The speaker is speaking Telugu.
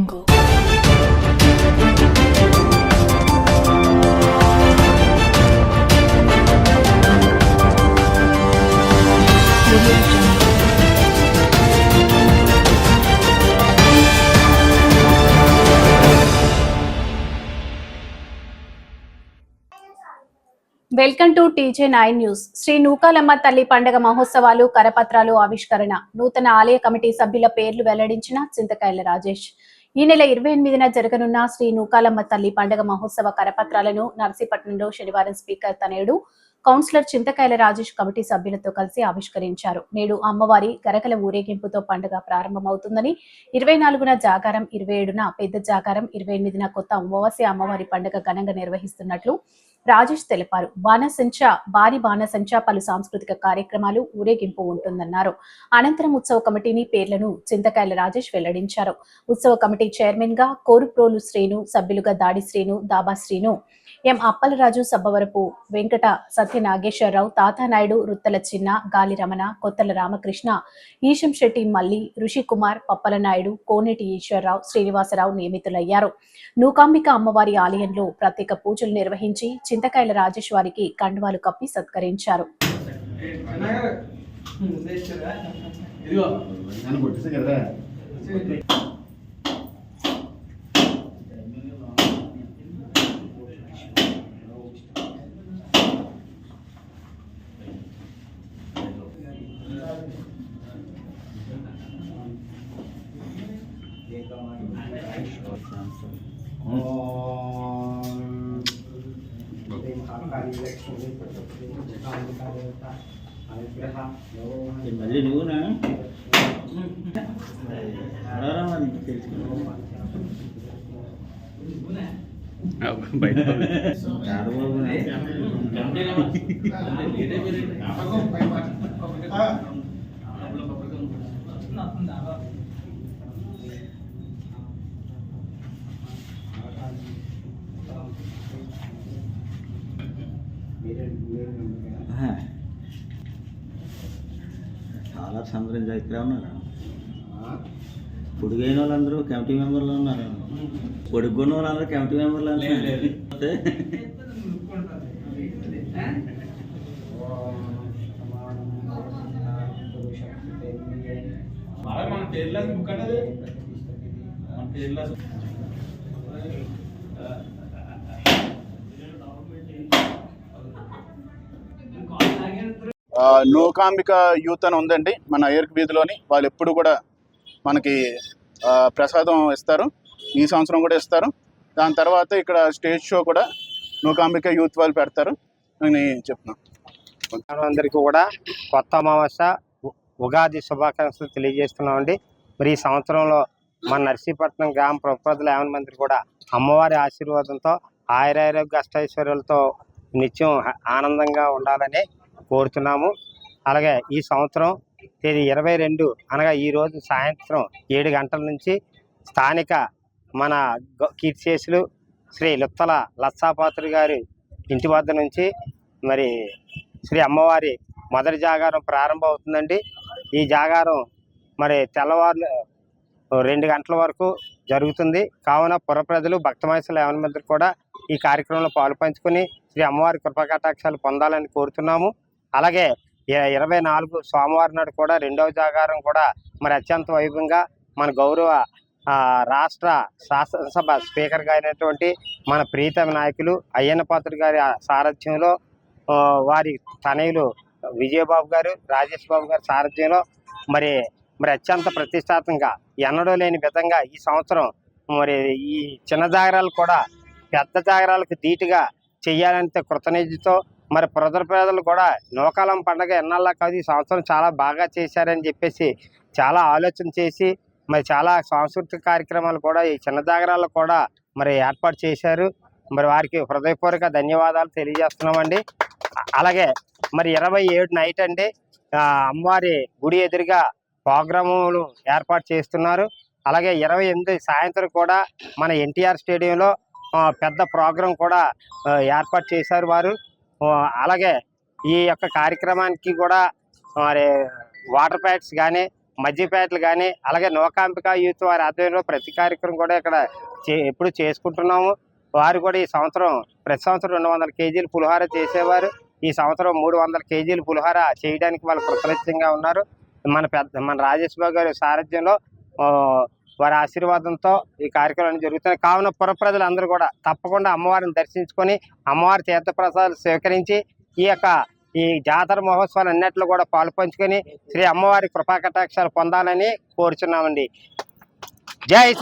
Welcome to TJ nine news. Sri Nookalamma తల్లి పండగ మహోత్సవాలు కరపత్రాలు ఆవిష్కరణ. నూతన ఆలయ కమిటీ సభ్యుల పేర్లు వెల్లడించిన చింతకాయల రాజేష్. ఈ నెల ఇరవై ఎనిమిదిన జరగనున్న శ్రీ నూకాలమ్మ తల్లి పండగ మహోత్సవ కరపత్రాలను నర్సీపట్నంలో శనివారం స్పీకర్ తనయుడు కౌన్సిలర్ చింతకాయల రాజేష్ కమిటీ సభ్యులతో కలిసి ఆవిష్కరించారు. నేడు అమ్మవారి గరకల ఊరేగింపుతో పండుగ ప్రారంభమవుతుందని ఇరవై నాలుగున జాగారం ఇరవై ఏడున పెద్ద జాగారం ఇరవై ఎనిమిదిన కొత్త అమావాస్య అమ్మవారి పండుగ ఘనంగా నిర్వహిస్తున్నట్లు రాజేష్ తెలిపారు. బాణసంచ భారీ బాణసంచ పలు సాంస్కృతిక కార్యక్రమాలు ఊరేగింపు ఉంటుందన్నారు. అనంతరం ఉత్సవ కమిటీని పేర్లను చింతకాయల రాజేష్ వెల్లడించారు. ఉత్సవ కమిటీ చైర్మన్గా కోరుప్రోలు శ్రీను సభ్యులుగా దాడి శ్రీను దాబా శ్రీను ఎం అప్పలరాజు సబ్బవరపు వెంకట సత్య నాగేశ్వరరావు తాతానాయుడు రుత్తల చిన్న గాలి రమణ కొత్తల రామకృష్ణ ఈశం శెట్టి మల్లి ఋషికుమార్ పప్పల నాయుడు కోనేటి ఈశ్వరరావు శ్రీనివాసరావు నియమితులయ్యారు. నూకాంబిక అమ్మవారి ఆలయంలో ప్రత్యేక పూజలు నిర్వహించి చింతకాయల రాజేష్ వారికి కండువాలు కప్పి సత్కరించారు. ఇదిగో. మళ్ళీ నువ్వునా రారా మరి చాలా సంబరం ఇక్కడ ఉన్నారు? పొడుగైన వాళ్ళందరూ కమిటీ మెంబర్లు ఉన్నారు పొడుగున్న వాళ్ళందరూ కమిటీ మెంబర్లు అంటే బాగా మన పేర్ల బుక్ అనేది మన పేర్ల నూకాంబిక యూత్ అని ఉందండి. మన ఏర్క్ వీధిలోని వాళ్ళు ఎప్పుడు కూడా మనకి ప్రసాదం ఇస్తారు. ఈ సంవత్సరం కూడా ఇస్తారు. దాని తర్వాత ఇక్కడ స్టేజ్ షో కూడా నూకాంబిక యూత్ వాళ్ళు పెడతారు అని చెప్తున్నాను అందరికీ కూడా కొత్త అమావాస్య ఉ- ఉగాది శుభాకాంక్షలు తెలియజేస్తున్నామండి. మరి ఈ సంవత్సరంలో మన నర్సీపట్నం గ్రామ ప్రజల యావన మంది కూడా అమ్మవారి ఆశీర్వాదంతో ఆయురారోగ్య అష్టైశ్వర్యాలతో నిత్యం ఆనందంగా ఉండాలని కోరుతున్నాము అలాగే ఈ సంవత్సరం తేదీ ఇరవై రెండు అనగా ఈ రోజు సాయంత్రం ఏడు గంటల నుంచి స్థానిక మన గ- కీర్తిశేషులు శ్రీ లుత్తల లచ్చాపాత్రి గారి ఇంటి వద్ద నుంచి మరి శ్రీ అమ్మవారి మొదటి జాగారం ప్రారంభం అవుతుందండి ఈ జాగారం మరి తెల్లవారు రెండు గంటల వరకు జరుగుతుంది. కావున పురప్రజలు ప్రజలు భక్తమహేశ్వర కూడా ఈ కార్యక్రమంలో పాలు పంచుకొని శ్రీ అమ్మవారి కృపకటాక్షాలు పొందాలని కోరుతున్నాము. అలాగే ఇరవై నాలుగు సోమవారం నాడు కూడా రెండవ జాగారం కూడా మరి అత్యంత వైభవంగా మన గౌరవ రాష్ట్ర శాసనసభ స్పీకర్గా అయినటువంటి మన ప్రీతమ నాయకులు అయ్యన్న పాత్రుడు గారి సారథ్యంలో వారి తనయులు విజయబాబు గారు రాజేష్ బాబు గారి సారథ్యంలో మరి మరి అత్యంత ప్రతిష్టాత్మకంగా ఎన్నడూ లేని విధంగా ఈ సంవత్సరం మరి ఈ చిన్న జాగరాలు కూడా పెద్ద జాగరాలకు ధీటుగా చేయాలంటే కృతనిధితో మరి ప్రజల ప్రజలు కూడా నూకాలం పండగ ఎన్నాళ్ళ కాదు ఈ సంవత్సరం చాలా బాగా చేశారని చెప్పేసి చాలా ఆలోచన చేసి మరి చాలా సాంస్కృతిక కార్యక్రమాలు కూడా ఈ చిన్న జాగరాలు కూడా మరి ఏర్పాటు చేశారు. మరి వారికి హృదయపూర్వక ధన్యవాదాలు తెలియజేస్తున్నామండి. అలాగే మరి ఇరవై ఏడు నైట్ అండి అమ్మవారి గుడి ఎదురుగా ప్రోగ్రాములు ఏర్పాటు చేస్తున్నారు. అలాగే ఇరవై ఎనిమిది సాయంత్రం కూడా మన ఎన్టీఆర్ స్టేడియంలో పెద్ద ప్రోగ్రాం కూడా ఏర్పాటు చేశారు వారు. అలాగే ఈ యొక్క కార్యక్రమానికి కూడా మరి వాటర్ ప్యాక్స్ కానీ మజ్జి మధ్యపేటలు కానీ అలాగే నోకాంపిక యూత్ వారి ఆధ్వర్యంలో ప్రతి కార్యక్రమం కూడా ఇక్కడ చే ఎప్పుడు చేసుకుంటున్నాము. వారు కూడా ఈ సంవత్సరం ప్రతి సంవత్సరం రెండు వందల కేజీలు పులిహోర చేసేవారు. ఈ సంవత్సరం మూడు వందల కేజీలు పులిహోర చేయడానికి వాళ్ళు కృతజ్ఞంగా ఉన్నారు. మన పెద్ద మన రాజేష్ బాబు గారి సారథ్యంలో వారి ఆశీర్వాదంతో ఈ కార్యక్రమాలు జరుగుతున్నాయి. కావున పుర ప్రజలందరూ కూడా తప్పకుండా అమ్మవారిని దర్శించుకొని అమ్మవారి తీర్థప్రసాదాలు స్వీకరించి ఈ యొక్క ఈ జాతర మహోత్సవాలు అన్నిట్లో కూడా పాల్పంచుకొని శ్రీ అమ్మవారి కృపా కటాక్షాలు పొందాలని కోరుచున్నామండి. జై